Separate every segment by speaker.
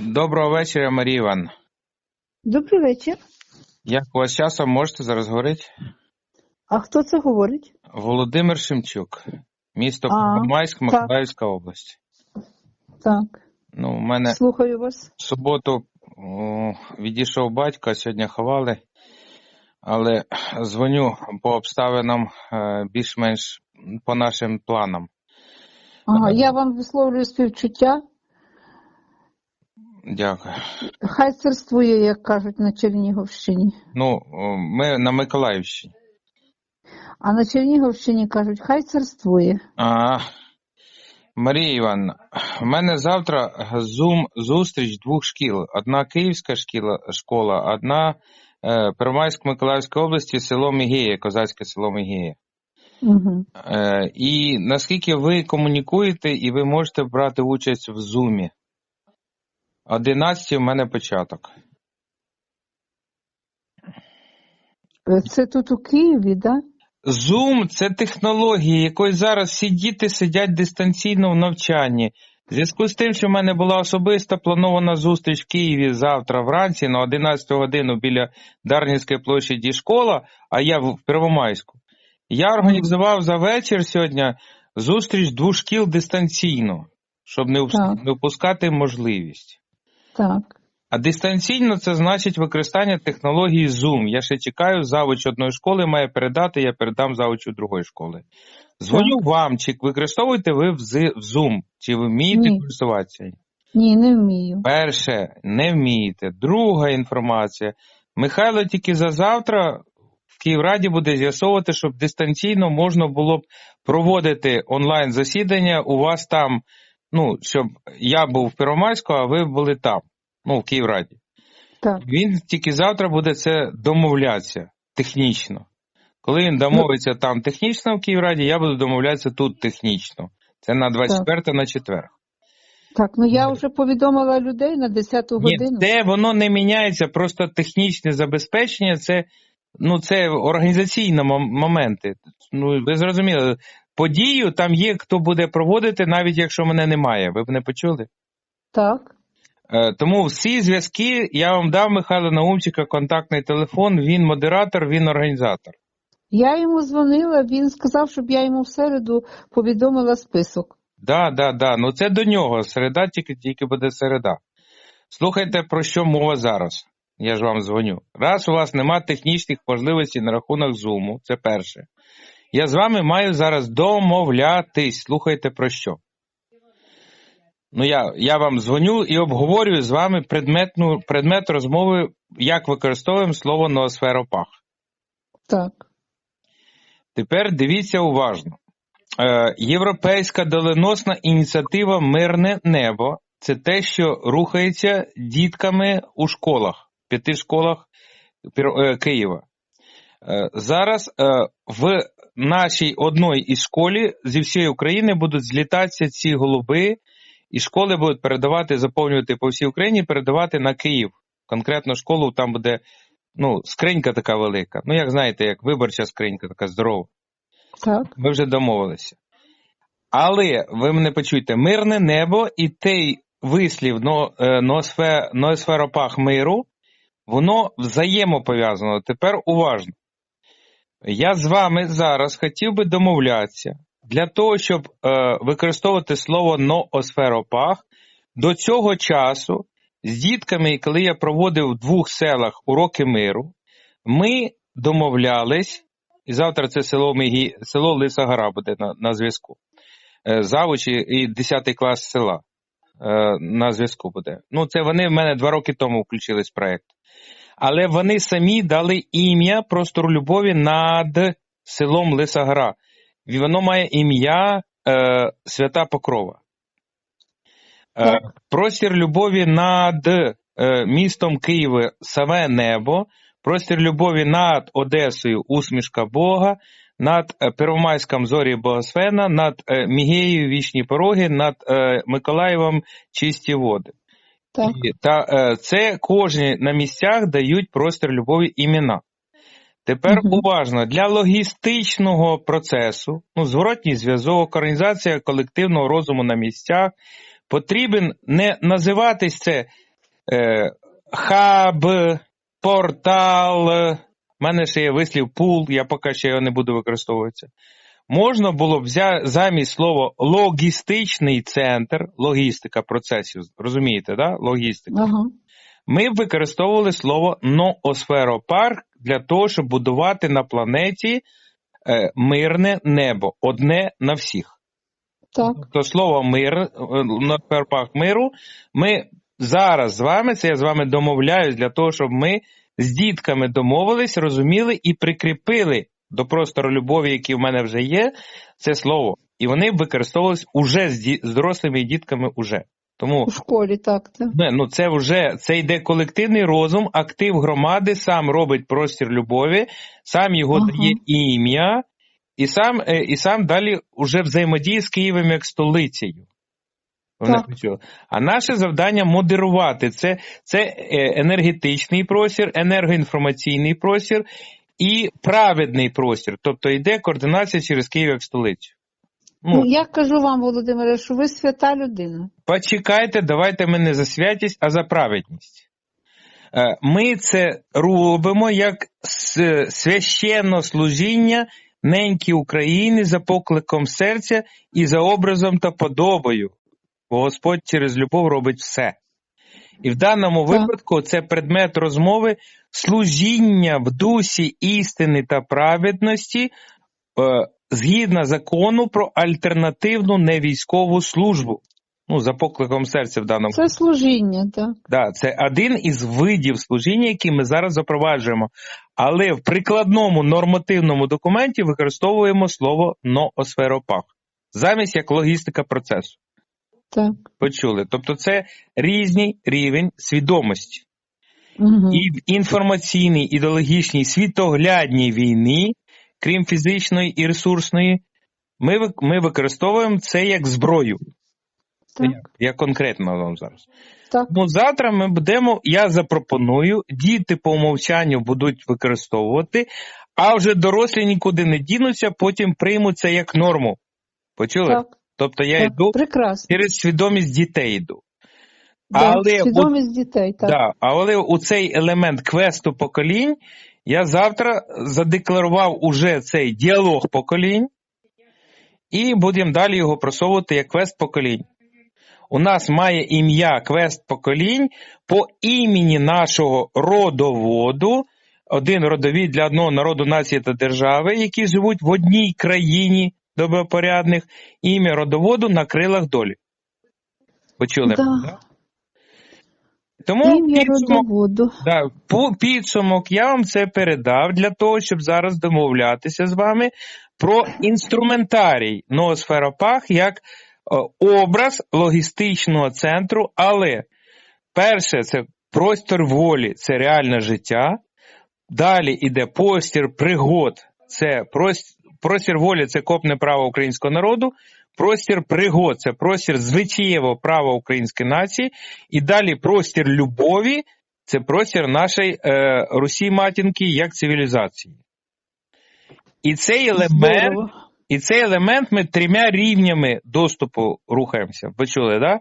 Speaker 1: Доброго вечора, Марія Івановна.
Speaker 2: Добрий вечір.
Speaker 1: Як у вас часом можете зараз говорити?
Speaker 2: А хто це говорить?
Speaker 1: Володимир Шемчук, місто Первомайськ. Миколаївська область.
Speaker 2: Так,
Speaker 1: Ну, у мене
Speaker 2: слухаю вас.
Speaker 1: в суботу о, відійшов батько, сьогодні ховали, але дзвоню по обставинам е, більш-менш по нашим планам.
Speaker 2: Ага, я вам висловлюю співчуття.
Speaker 1: Дякую.
Speaker 2: Хай царствує, як кажуть на Чернігівщині.
Speaker 1: Ну, ми на Миколаївщині.
Speaker 2: А на Чернігівщині кажуть, хай царствує.
Speaker 1: А, Марія Івановна, в мене завтра зум зустріч двох шкіл. Одна київська шкіла, школа, одна е, Первомайськ Миколаївської області, село Мігея, козацьке село Мігея.
Speaker 2: Угу.
Speaker 1: Е, і наскільки ви комунікуєте і ви можете брати участь в зумі? 11 в мене початок.
Speaker 2: Це тут у Києві, да?
Speaker 1: Zoom – це технологія, якою зараз всі діти сидять дистанційно в навчанні. В зв'язку з тим, що в мене була особиста планована зустріч в Києві завтра вранці на 11 годину біля Дарнівської площаді школа, а я в Первомайську. Я організував за вечір сьогодні зустріч двох шкіл дистанційно, щоб не впускати можливість.
Speaker 2: Так.
Speaker 1: А дистанційно це значить використання технології Zoom. Я ще чекаю, завуч одної школи має передати, я передам завучу другої школи. Дзвоню вам, чи використовуєте ви в Zoom, чи ви вмієте
Speaker 2: Ні.
Speaker 1: користуватися?
Speaker 2: Ні, не вмію.
Speaker 1: Перше, не вмієте. Друга інформація. Михайло тільки за завтра в Київраді буде з'ясовувати, щоб дистанційно можна було б проводити онлайн засідання у вас там, ну, щоб я був в Первомайську, а ви були там, ну, в Київраді.
Speaker 2: Так.
Speaker 1: Він тільки завтра буде це домовлятися технічно. Коли він домовиться там технічно в Київраді, я буду домовлятися тут технічно. Це на 24 на 4.
Speaker 2: Так, ну я вже повідомила людей на 10
Speaker 1: Ні,
Speaker 2: годину.
Speaker 1: це воно не міняється, просто технічне забезпечення це, ну, це організаційні моменти. Ну, ви зрозуміли, подію там є, хто буде проводити, навіть якщо мене немає. Ви б не почули?
Speaker 2: Так.
Speaker 1: Е, Тому всі зв'язки я вам дав Михайло Наумчика контактний телефон. Він модератор, він організатор.
Speaker 2: Я йому дзвонила, він сказав, щоб я йому в середу повідомила список.
Speaker 1: Да, да, да. Ну це до нього. Середа тільки тільки буде середа. Слухайте, про що мова зараз. Я ж вам дзвоню. Раз у вас нема технічних можливостей на рахунок Zoom, це перше. Я з вами маю зараз домовлятись. Слухайте про що. Ну, я, я вам дзвоню і обговорюю з вами предметну, предмет розмови, як використовуємо слово ноосферопах.
Speaker 2: Так.
Speaker 1: Тепер дивіться уважно. Е, Європейська доленосна ініціатива Мирне небо це те, що рухається дітками у школах, п'яти школах е, Києва. Е, Зараз е, в нашій одній із школі зі всієї України будуть злітатися ці голуби, і школи будуть передавати, заповнювати по всій Україні, передавати на Київ. Конкретно школу там буде ну, скринька така велика. Ну, як знаєте, як виборча скринька, така здорова.
Speaker 2: Так.
Speaker 1: Ми вже домовилися. Але ви мене почуєте, мирне небо і той вислів но, е, ноосфе, ноосферопах миру, воно взаємопов'язано. Тепер уважно. Я з вами зараз хотів би домовлятися для того, щоб е, використовувати слово ноосферопах до цього часу з дітками, коли я проводив в двох селах уроки миру, ми домовлялись і завтра це село Мегі, село Лиса Гора буде на, на зв'язку. Е, Завучі і 10 клас села е, на зв'язку буде. Ну, це вони в мене два роки тому включились в проєкт. Але вони самі дали ім'я простору любові над селом Лиса Гора. І воно має ім'я е, Свята Покрова. Е, простір любові над е, містом Києва саме небо, простір любові над Одесою усмішка Бога, над е, Первомайськом зорі Богосфена, над е, Мігеєю вічні пороги, над е, Миколаєвом чисті води.
Speaker 2: Так.
Speaker 1: І, та е, це кожні на місцях дають простір любові імена. Тепер уважно для логістичного процесу, ну, зворотній зв'язок, організація колективного розуму на місцях потрібен не називатись це е, хаб, портал. У мене ще є вислів пул, я поки ще його не буду використовуватися. Можна було б взяти замість слова логістичний центр, логістика процесів, розумієте, да? логістика.
Speaker 2: Ага.
Speaker 1: Ми б використовували слово ноосферопарк для того, щоб будувати на планеті е, мирне небо, одне на всіх.
Speaker 2: Так.
Speaker 1: То слово мир, е, ноосферопарк миру, ми зараз з вами, це я з вами домовляюсь для того, щоб ми з дітками домовились, розуміли і прикріпили до простору любові, який в мене вже є, це слово. І вони б використовувались уже з, з дорослими і дітками уже. Тому
Speaker 2: У школі, так. так.
Speaker 1: не, ну це вже це йде колективний розум, актив громади сам робить простір любові, сам його
Speaker 2: Ага.
Speaker 1: дає ім'я, і сам, е, і сам далі вже взаємодіє з Києвом як столицею.
Speaker 2: Так.
Speaker 1: А наше завдання модерувати. Це, це е, енергетичний простір, енергоінформаційний простір і праведний простір. Тобто йде координація через Київ як столицю.
Speaker 2: Ну,
Speaker 1: Ну,
Speaker 2: я кажу вам, Володимире, що ви свята людина.
Speaker 1: Почекайте, давайте ми не за святість, а за праведність. Е, Ми це робимо як с- священне служіння неньки України за покликом серця і за образом та подобою. Бо Господь через любов робить все. І в даному
Speaker 2: Так.
Speaker 1: випадку це предмет розмови служіння в дусі істини та праведності е, згідно закону про альтернативну невійськову службу. Ну, за покликом серця в даному
Speaker 2: Це служіння, так.
Speaker 1: Да, це один із видів служіння, які ми зараз запроваджуємо. Але в прикладному нормативному документі використовуємо слово ноосферопах замість як логістика процесу.
Speaker 2: так.
Speaker 1: Почули? Тобто це різний рівень свідомості.
Speaker 2: Угу.
Speaker 1: І в інформаційній, ідеологічній, світоглядній війні, крім фізичної і ресурсної, ми, ми використовуємо це як зброю.
Speaker 2: Так,
Speaker 1: я конкретно вам зараз.
Speaker 2: так.
Speaker 1: Ну, завтра ми будемо, я запропоную, діти по умовчанню будуть використовувати, а вже дорослі нікуди не дінуться, потім приймуть це як норму. Почули?
Speaker 2: так.
Speaker 1: Тобто я
Speaker 2: так.
Speaker 1: йду
Speaker 2: Прекрасно.
Speaker 1: через свідомість дітей йду.
Speaker 2: Да,
Speaker 1: Але
Speaker 2: свідомість дітей, так.
Speaker 1: Да, але у цей елемент квесту поколінь я завтра задекларував уже цей діалог поколінь, і будемо далі його просовувати як квест поколінь. У нас має ім'я квест поколінь по імені нашого родоводу, один родовід для одного народу, нації та держави, які живуть в одній країні добропорядних, ім'я родоводу на крилах долі. Почули?
Speaker 2: Да.
Speaker 1: Тому підсумок, да, підсумок я вам це передав для того, щоб зараз домовлятися з вами про інструментарій Ноосферопах як е, образ логістичного центру, але перше це простір волі, це реальне життя. Далі йде простір пригод, це простір волі це копне право українського народу. Простір пригод це простір звичаєвого права української нації, і далі простір любові це простір нашої е, Русі матінки як цивілізації. І цей елемент, і цей елемент ми трьома рівнями доступу рухаємося. Ви чули, да?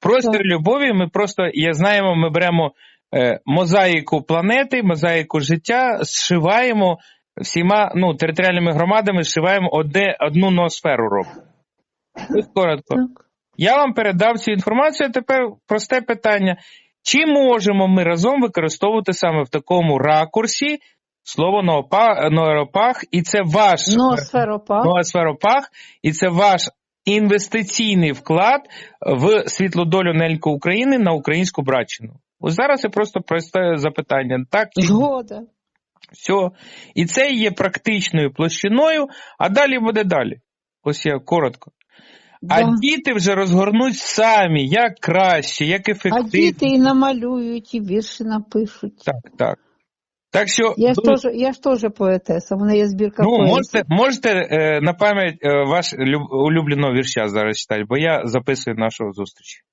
Speaker 1: Простір
Speaker 2: Так.
Speaker 1: любові, ми просто, я знаємо, ми беремо е, мозаїку планети, мозаїку життя, зшиваємо всіма ну, територіальними громадами, зшиваємо одне, одну ноосферу робимо. Коротко.
Speaker 2: Так.
Speaker 1: Я вам передав цю інформацію. а Тепер просте питання: чи можемо ми разом використовувати саме в такому ракурсі слово «ноопа- ноеропах, і це ваш
Speaker 2: Ноосферопак.
Speaker 1: ноосферопах, і це ваш інвестиційний вклад в світлу долю України на українську братчину. Ось зараз це просто просте запитання. Так?
Speaker 2: Згода.
Speaker 1: все. І це є практичною площиною, а далі буде далі. Ось я коротко. А діти вже розгорнуть самі, як краще, як
Speaker 2: А діти і намалюють, і вірші напишуть.
Speaker 1: Так, так. Так що
Speaker 2: Я ж теж, я ж теж поетеса, в мене є збірка
Speaker 1: ну,
Speaker 2: поезії.
Speaker 1: можете, можете е, на пам'ять е, ваш люб, улюбленого вірша зараз читати, бо я записую нашу зустріч.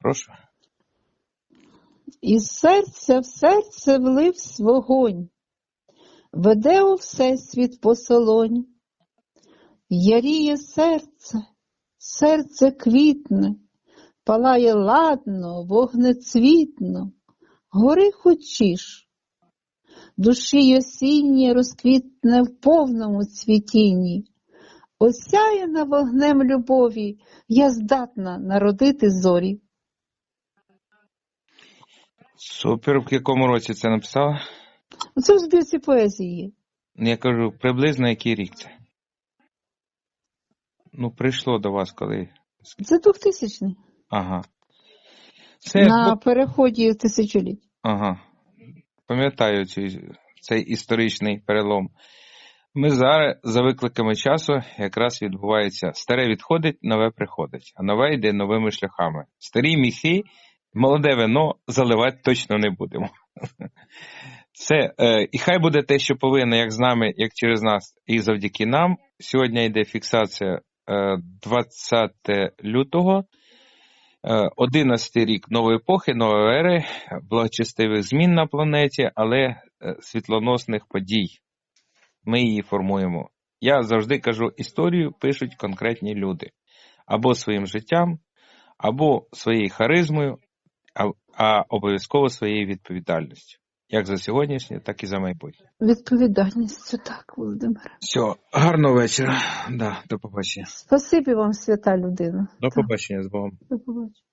Speaker 1: Прошу.
Speaker 2: Із серця в серце вливсь вогонь, веде у всесвіт посолонь. Яріє серце, серце квітне, палає ладно, вогнецвітно, гори хочеш. Душі й осіннє розквітне в повному цвітінні. Осяяна вогнем любові, я здатна народити зорі.
Speaker 1: Супер, в якому році це написала?
Speaker 2: Це в збірці поезії.
Speaker 1: Я кажу, приблизно який рік це? Ну, прийшло до вас коли.
Speaker 2: Це 2000
Speaker 1: Ага. Це
Speaker 2: на
Speaker 1: бу-
Speaker 2: переході тисячоліть.
Speaker 1: Ага. Пам'ятаю цей, цей історичний перелом. Ми зараз за викликами часу якраз відбувається старе відходить, нове приходить, а нове йде новими шляхами. Старі міхи, молоде вино заливати точно не будемо. Це, е, і хай буде те, що повинно, як з нами, як через нас, і завдяки нам. Сьогодні йде фіксація 20 лютого, е, 11 рік нової епохи, нової ери, благочестивих змін на планеті, але е, світлоносних подій. Ми її формуємо. Я завжди кажу, історію пишуть конкретні люди. Або своїм життям, або своєю харизмою, а обов'язково своєю відповідальністю. Як за сьогоднішнє, так і за майбутнє.
Speaker 2: Відповідальністю, так, Володимире.
Speaker 1: Все, гарного вечора. Да, до побачення.
Speaker 2: Спасибі вам, свята людина.
Speaker 1: До
Speaker 2: Так,
Speaker 1: побачення з Богом.
Speaker 2: До побачення.